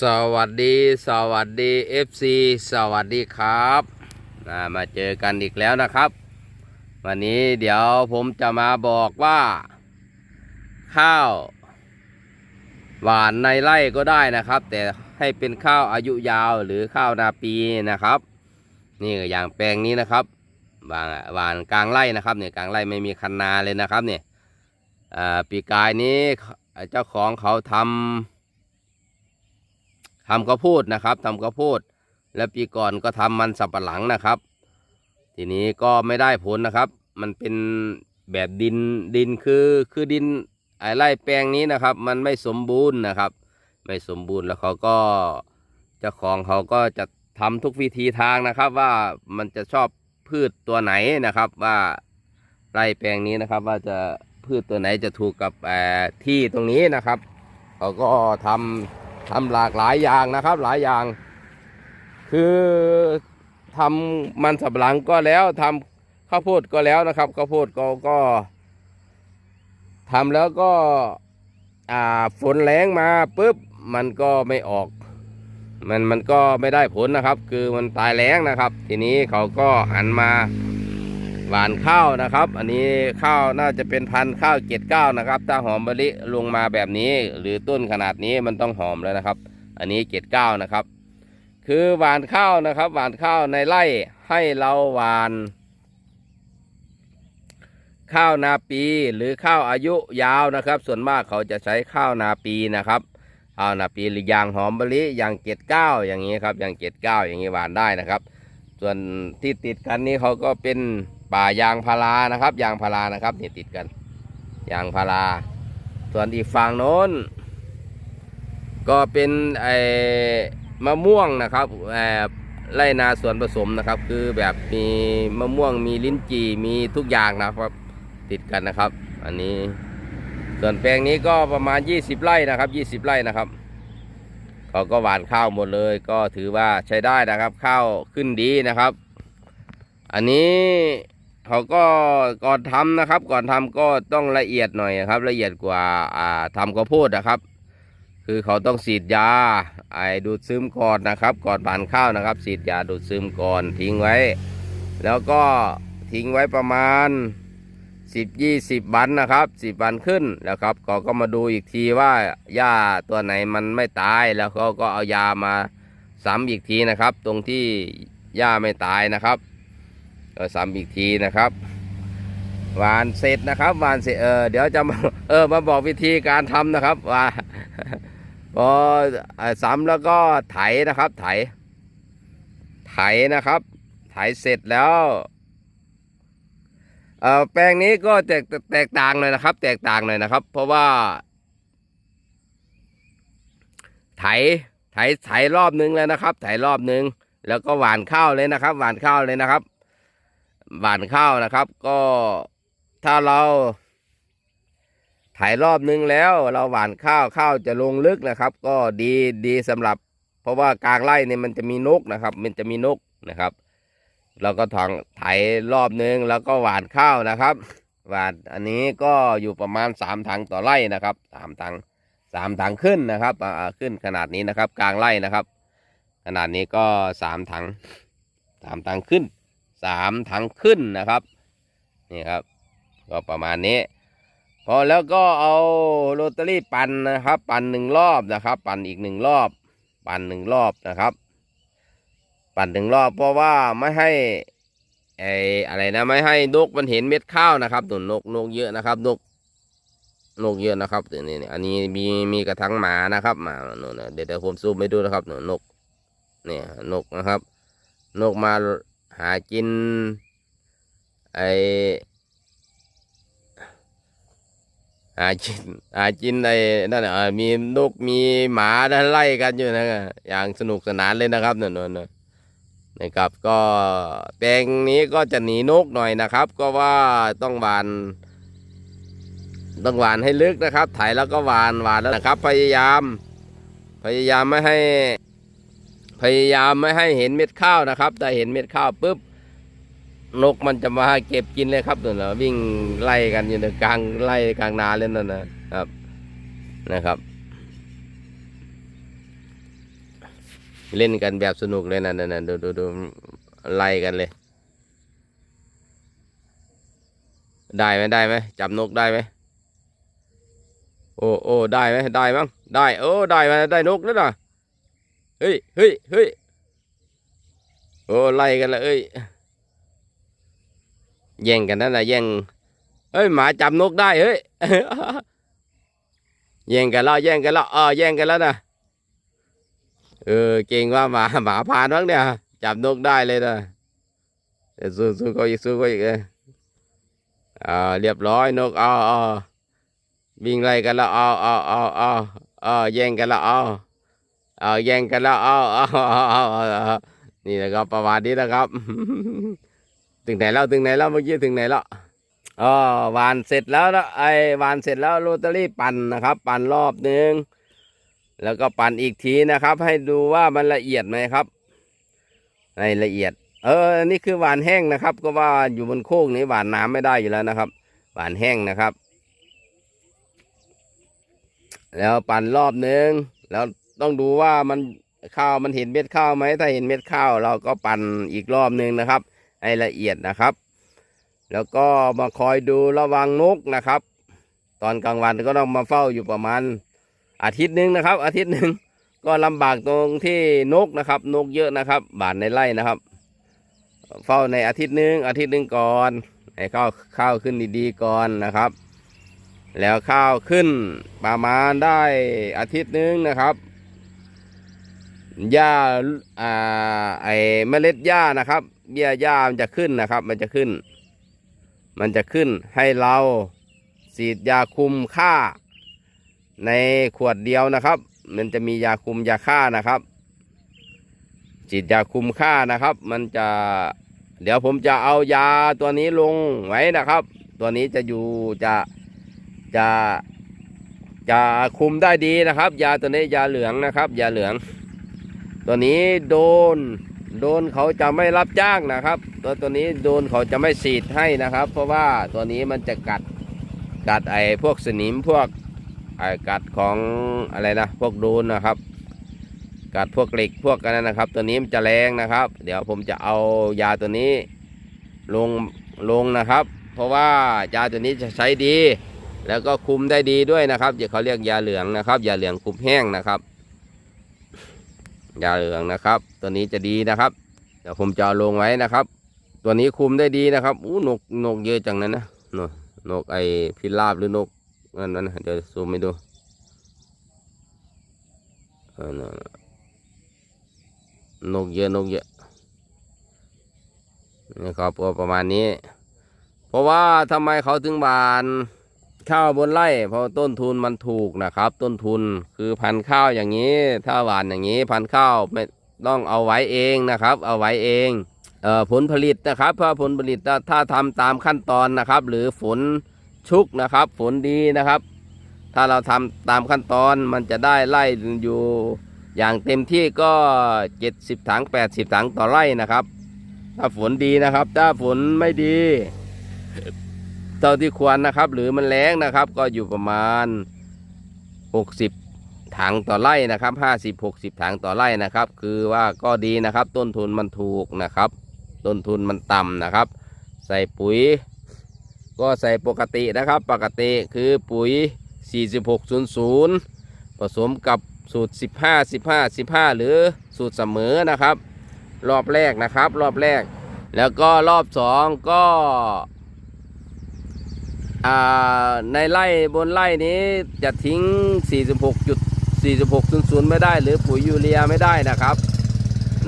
สวัสดีสวัสดี FC สวัสดีครับมาเจอกันอีกแล้วนะครับ วันนี้เดี๋ยวผมจะมาบอกว่า ข้าว หวานในไร่ก็ได้นะครับ แต่ให้เป็นข้าวอายุยาวหรือข้าวนาปีนะครับ นี่อย่างแปลงนี้นะครับหวานหวานกลางไร่นะครับเนี่ยกลางไร่ไม่มีคันนาเลยนะครับเนี่ยปีกายนี้เจ้าของเขาทำ ทำข้าวโพดนะครับทำข้าวโพด แล้วปีก่อนก็ทำมันสับปะหลังนะครับ ทีนี้ก็ไม่ได้ผลนะครับ มันเป็นแบบดินดินคือคือดินไอไร่แปลงนี้นะครับ มันไม่สมบูรณ์นะครับ ไม่สมบูรณ์แล้วเขาก็เจ้าของเขาก็จะทำทุกวิธีทางนะครับ ว่ามันจะชอบพืชตัวไหนนะครับ ว่าไร่แปลงนี้นะครับ ว่าจะพืชตัวไหนจะถูกกับที่ตรงนี้นะครับ เขาก็ทำ ทำหลากหลายอย่างนะครับ หลายอย่าง คือทำมันสับหลังก็แล้วทำข้าวโพดก็แล้วนะครับข้าวโพดก็ก็ทำแล้วก็ฝนแรงมาปุ๊บมันก็ไม่ออก มันมันก็ไม่ได้ผลนะครับ คือมันตายแรงนะครับ ทีนี้เขาก็หันมา หวานข้าวนะครับ อันนี้ข้าวน่าจะเป็นพันธุ์ข้าวเกตเก้านะครับ ถ้าหอมมะลิลงมาแบบนี้ หรือต้นขนาดนี้มันต้องหอมแล้วนะครับ อันนี้เกตเก้านะครับ คือหวานข้าวนะครับ หวานข้าวในไร่ให้เราหวานข้าวนาปีหรือข้าวอายุยาวนะครับ ส่วนมากเขาจะใช้ข้าวนาปีนะครับข้าวนาปีหรืออยางหอมมะลิอย่างเกตเก้าอย่างนี้ครับอย่างเกตเก้าอย่างนี้หวานได้นะครับ ส่วนที่ติดกันนี้เขาก็เป็น ป่ายางพารานะครับ ยางพารานะครับนี่ติดกัน ยางพารา ส่วนอีกฝั่งโน้น ก็เป็นไอ้มะม่วงนะครับเอ่อไรนาส่วนผสมนะครับ คือแบบมีมะม่วงมีลิ้นจี่มีทุกอย่างนะครับติดกันนะครับ อันนี้ส่วนแปลงนี้ก็ประมาณ 20 ไร่นะครับ20 ไร่นะครับเขาก็หวานข้าวหมดเลย ก็ถือว่าใช้ได้นะครับ ข้าวขึ้นดีนะครับ อันนี้ เขาก็ก่อนทำนะครับ ก่อนทำก็ต้องละเอียดหน่อยครับ ละเอียดกว่าอ่าทำข้าวโพดนะครับ คือเขาต้องฉีดยาไอ้ดูดซึมก่อนนะครับ ก่อนผ่านข้าวนะครับฉีดยาดูดซึมก่อนทิ้งไว้ แล้วก็ทิ้งไว้ประมาณ 10 20วันนะครับ 10วันขึ้นแล้วครับเขาก็มาดูอีกทีว่าหญ้าตัวไหนมันไม่ตายแล้วเขาก็เอายามาซ้ำอีกทีนะครับ ตรงที่หญ้าไม่ตายนะครับ ก็ซ้ำอีกทีนะครับหวานเสร็จนะครับหวานเสร็จเออเดี๋ยวจะมาเออมาบอกวิธีการทำนะครับว่าพอซ้ำแล้วก็ไถนะครับ ไถ ไถนะครับ ไถเสร็จแล้วเออแปลงนี้ก็แตกแตกต่างหน่อยนะครับ แตกต่างหน่อยนะครับ เพราะว่า ไถไถไถรอบนึงแล้วนะครับ ไถรอบนึง แล้วก็หวานข้าวเลยนะครับ หวานข้าวเลยนะครับ หว่านข้าวนะครับ ก็ถ้าเราถ่ายรอบนึงแล้วเราหว่านข้าวข้าวจะลงลึกนะครับ ก็ดีดีสำหรับ เพราะว่ากลางไร่เนี่ยมันจะมีนกนะครับ มันจะมีนกนะครับเราก็ถองไถรอบนึงแล้วก็หว่านข้าวนะครับหว่านอันนี้ก็อยู่ประมาณสามถังต่อไร่นะครับสามถังสามถังขึ้นนะครับขึ้นขนาดนี้นะครับ กลางไร่นะครับ ขนาดนี้ก็สามถังสามถังขึ้น สามถังขึ้นนะครับนี่ครับ ก็ประมาณนี้ พอแล้วก็เอาโรตารี่ปั่นนะครับ ปั่นหนึ่งรอบนะครับ ปั่นอีกหนึ่งรอบ ปั่นหนึ่งรอบนะครับ ปั่นหนึ่งรอบเพราะว่าไม่ให้ไออะไรนะไม่ให้นกมันเห็นเม็ดข้าวนะครับตัวนกนกเยอะนะครับนกนกเยอะนะครับตัวนี้อันนี้มีมีกระทังหมานะครับหมาโน่นะเดี๋ยวผมซูมไปดูนะครับนนกเนี่ยนกนะครับ นกมา หากินไอหากินหากินในนั่นน่ะเออมีนกมีหมาไล่กันอยู่นะอย่างสนุกสนานเลยนะครับนนนนะนะครับก็แปลงนี้ก็จะหนีนกหน่อยนะครับ ก็ว่าต้องหวาน ต้องหวานให้ลึกนะครับ ไถแล้วก็หวานหวานแล้วนะครับ พยายาม พยายามไม่ให้ พยายามไม่ให้เห็นเม็ดข้าวนะครับ แต่เห็นเม็ดข้าวปุ๊บนกมันจะมาเก็บกินเลยครับนั่นนะวิ่งไล่กันอยู่ในกลางไล่กลางนาเลยนั่นนะครับนะครับ เล่นกันแบบสนุกเลยนะนั่นดูดูดูไล่กันเลย ได้ไหมได้ไหมจับนกได้ไหมโอ้โอ้ได้ไหมได้มั้งได้โอ้ได้มาได้นกแล้วนะ เฮ้ยเฮ้ยเฮ้ยโอ้ไล่กันละเอ้ยแย่งกันนั่นนะแย่งเฮ้ยหมาจับนกได้เฮ้ยแย่งกันแล้วแย่งกันแล้วเออแย่งกันแล้วนะเออเก่งว่าหมาหมาพานมั้งเนี่ยจับนกได้เลยนะสู้สู้เขาอีกสู้เขาอีกเลยอ่าเรียบร้อยนกอาเอาวิ่งไล่กันแล้วเอาเอาเอาอาเอาแย่งกันแล้วเอ เอาแย่งกันแล้วเอาเอาเอาเอานี่นะครับประวัตินี้นะครับ ถึงไหนแล้วถึงไหนแล้วเมื่อกี้ถึงไหนแล้วอ๋อวานเสร็จแล้วนะไอ้วานเสร็จแล้วโรตารี่ปั่นนะครับ ปั่นรอบหนึ่งแล้วก็ปั่นอีกทีนะครับ ให้ดูว่ามันละเอียดไหมครับให้ละเอียด เอออันนี่คือหวานแห้งนะครับ ก็ว่าอยู่บนโคกนี้หวานน้ำไม่ได้อยู่แล้วนะครับ หวานแห้งนะครับ แล้วปั่นรอบหนึ่งแล้ว ต้องดูว่ามันข้าวมันเห็นเม็ดข้าวไหมถ้าเห็นเม็ดข้าวเราก็ปั่นอีกรอบนึงนะครับ ให้ละเอียดนะครับ แล้วก็มาคอยดูระวังนกนะครับ ตอนกลางวันก็ต้องมาเฝ้าอยู่ประมาณอาทิตย์หนึ่งนะครับ อาทิตย์หนึ่งก็ลำบากตรงที่นกนะครับ นกเยอะนะครับ บานในไร่นะครับ เฝ้าในอาทิตย์หนึ่งอาทิตย์หนึ่งก่อนให้ข้าวข้าวขึ้นดีๆก่อนนะครับ แล้วข้าวขึ้นประมาณได้อาทิตย์หนึ่งนะครับ หญ้าอ่าไอเมล็ดหญ้านะครับเบี้ยหญ้ามันจะขึ้นนะครับ มันจะขึ้น มันจะขึ้นให้เราฉีดยาคุมฆ่า ในขวดเดียวนะครับ มันจะมียาคุมยาฆ่านะครับฉีดยาคุมฆ่านะครับ มันจะเดี๋ยวผมจะเอายาตัวนี้ลงไว้นะครับ ตัวนี้จะอยู่จะจะจะคุมได้ดีนะครับ ยาตัวนี้ยาเหลืองนะครับ ยาเหลือง ตัวนี้โดน โดนเขาจะไม่รับจ้างนะครับ ตัวตัวนี้โดนเขาจะไม่ฉีดให้นะครับ เพราะว่าตัวนี้มันจะกัดกัดไอ้พวกสนิมพวกไอ้กัดของอะไรนะพวกโดนนะครับ กัดพวกเหล็กพวกกันนะครับ ตัวนี้มันจะแรงนะครับ เดี๋ยวผมจะเอายาตัวนี้ลงลงนะครับ เพราะว่ายาตัวนี้จะใช้ดี แล้วก็คุมได้ดีด้วยนะครับจะเขาเรียกยาเหลืองนะครับยาเหลืองคุมแห้งนะครับ ยาเหลืองนะครับ ตัวนี้จะดีนะครับเดี๋ยวผมจะเอาลงไว้นะครับ ตัวนี้คุมได้ดีนะครับอู้นกนกเยอะจังนั้นนะนกนกไอพิราบหรือนกนั่นนั่นเดี๋ยวซูมให้ดูเออนั่นน่ะนกเยอะนกเยอะนะครับก็ประมาณนี้ เพราะว่าทำไมเขาถึงบาน ข้าวบนไร่เพราะต้นทุนมันถูกนะครับ ต้นทุนคือพันข้าวอย่างนี้ ถ้าหวานอย่างนี้ พันข้าวไม่ต้องเอาไว้เองนะครับ เอาไว้เองเอ่อผลผลิตนะครับเพราะผลผลิตถ้าถ้าทำตามขั้นตอนนะครับ หรือฝนชุกนะครับ ฝนดีนะครับ ถ้าเราทำตามขั้นตอนมันจะได้ไล่อยู่อย่างเต็มที่ก็ 70ถัง80ถังต่อไร่นะครับ ถ้าฝนดีนะครับ ถ้าฝนไม่ดี เท่าที่ควรนะครับ หรือมันแรงนะครับ ก็อยู่ประมาณ 60 ถังต่อไร่นะครับ 50 60 ถังต่อไร่นะครับ คือว่าก็ดีนะครับ ต้นทุนมันถูกนะครับ ต้นทุนมันต่ำนะครับ ใส่ปุ๋ย ก็ใส่ปกตินะครับ ปกติคือปุ๋ย 4600 ผสมกับสูตร 15 15 15 หรือสูตรเสมอนะครับ รอบแรกนะครับ รอบแรก แล้วก็รอบสองก็ ในไร่บนไร่นี้จะทิ้ง 46.4600 ไม่ได้ หรือปุ๋ยยูเรียไม่ได้นะครับ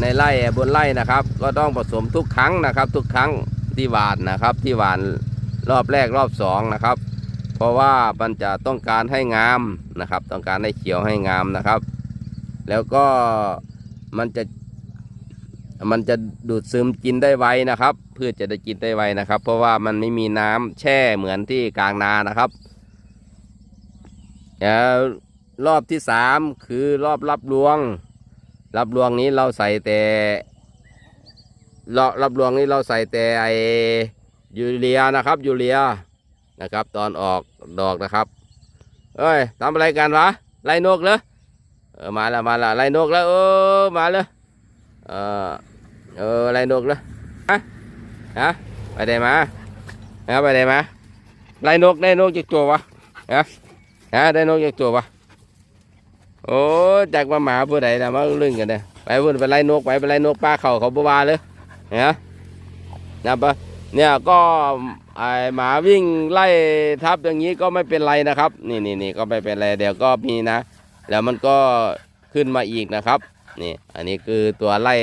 ในไร่บนไร่นะครับ ก็ต้องผสมทุกครั้งนะครับ ทุกครั้งที่หวานนะครับที่หวานรอบแรกรอบสองนะครับ เพราะว่ามันจะต้องการให้งามนะครับ ต้องการให้เขียวให้งามนะครับ แล้วก็มันจะ มันจะดูดซึมกินได้ไวนะครับพืชจะได้กินได้ไวนะครับ เพราะว่ามันไม่มีน้ำแช่เหมือนที่กลางนานะครับแล้วรอบที่สามคือรอบรับรวง รับรวงนี้เราใส่แต่รอบรับรวงนี้เราใส่แต่ไอยูเรียนะครับยูเรียนะครับ ตอนออกดอกนะครับเอ้ยทำอะไรกันวะไล่นกเหรอเออมาแล้วมาแล้วไล่นกแล้วเออมาเลย เออออไล่นกแล้วฮะฮะไปได้มาฮะไปได้มาไล่นกได้นกจากตัววะฮะฮะได้นกจากตัววะโอ้จากมาหมาผู้ใดนะมาเรื่องกันเนี่ยไปพูดไปไล่นกไปไปไล่นกป้าเขาเขาบัวาเลยฮะนะปะเนี่ยก็ไอหมาวิ่งไล่ทับอย่างนี้ก็ไม่เป็นไรนะครับ นี่นี่นี่ก็ไม่เป็นไรเดี๋ยวก็มีนะ แล้วมันก็ขึ้นมาอีกนะครับนี่อันนี้คือตัวไล่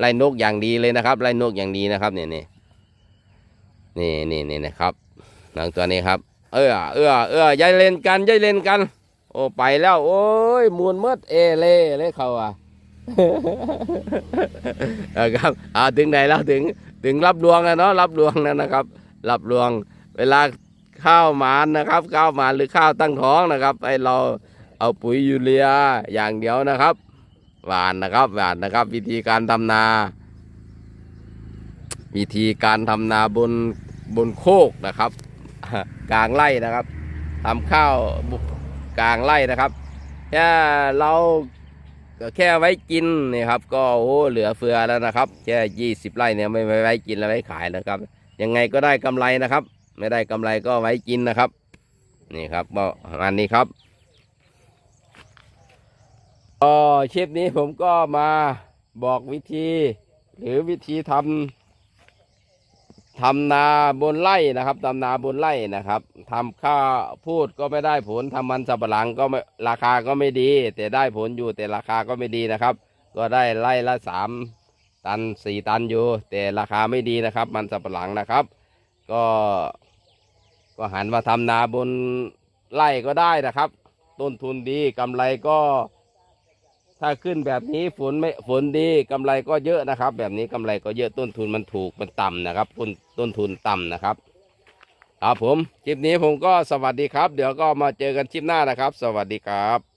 ไล่นกอย่างดีเลยนะครับ ไล่นกอย่างดีนะครับเนี่ยนี่นี่นี่นี่นะครับหนังตัวนี้ครับ เออเออเออย้ายเล่นกันย้ายเล่นกัน โอ้ไปแล้ว โอ้ยมูลมดเอเล่เลยเขาอะเอาครับอ่าถึงไหนแล้วถึงถึงรับดวงแล้วเนาะรับดวงแล้วนะครับ รับดวงเวลาข้าวหมานนะครับ ข้าวหมานหรือข้าวตั้งท้องนะครับไอเราเอาปุ๋ยยูเรียอย่างเดียวนะครับ หวานนะครับหวานนะครับ วิธีการทำนา วิธีการทำนาบนบนโคกนะครับ กลางไร่นะครับทำข้าวบุกลางไร่นะครับแค่เราแค่ไว้กินนี่ครับ ก็โอ้เหลือเฟือแล้วนะครับแค่ยี่สิบไร่เนี่ยไม่ไว้กินแล้วไว้ขายนะครับ ยังไงก็ได้กำไรนะครับ ไม่ได้กำไรก็ไว้กินนะครับ นี่ครับประมาณนี้ครับ ก็คลิปนี้ผมก็มาบอกวิธี หรือวิธีทำทำนาบนไร่นะครับทำนาบนไร่นะครับทำข้าพูดก็ไม่ได้ผลทำมันสับปะหลังก็ไม่ราคาก็ไม่ดี แต่ได้ผลอยู่แต่ราคาก็ไม่ดีนะครับ ก็ได้ไร่ละสามตันสี่ตันอยู่ แต่ราคาไม่ดีนะครับ มันสับปะหลังนะครับ ก็ก็หันมาทำนาบนไร่ก็ได้นะครับ ต้นทุนดีกำไรก็ ถ้าขึ้นแบบนี้ฝนไม่ฝนดีกำไรก็เยอะนะครับ แบบนี้กำไรก็เยอะต้นทุนมันถูกมันต่ำนะครับต้นต้นทุนต่ำนะครับครับผมคลิปนี้ผมก็สวัสดีครับ เดี๋ยวก็มาเจอกันคลิปหน้านะครับ สวัสดีครับ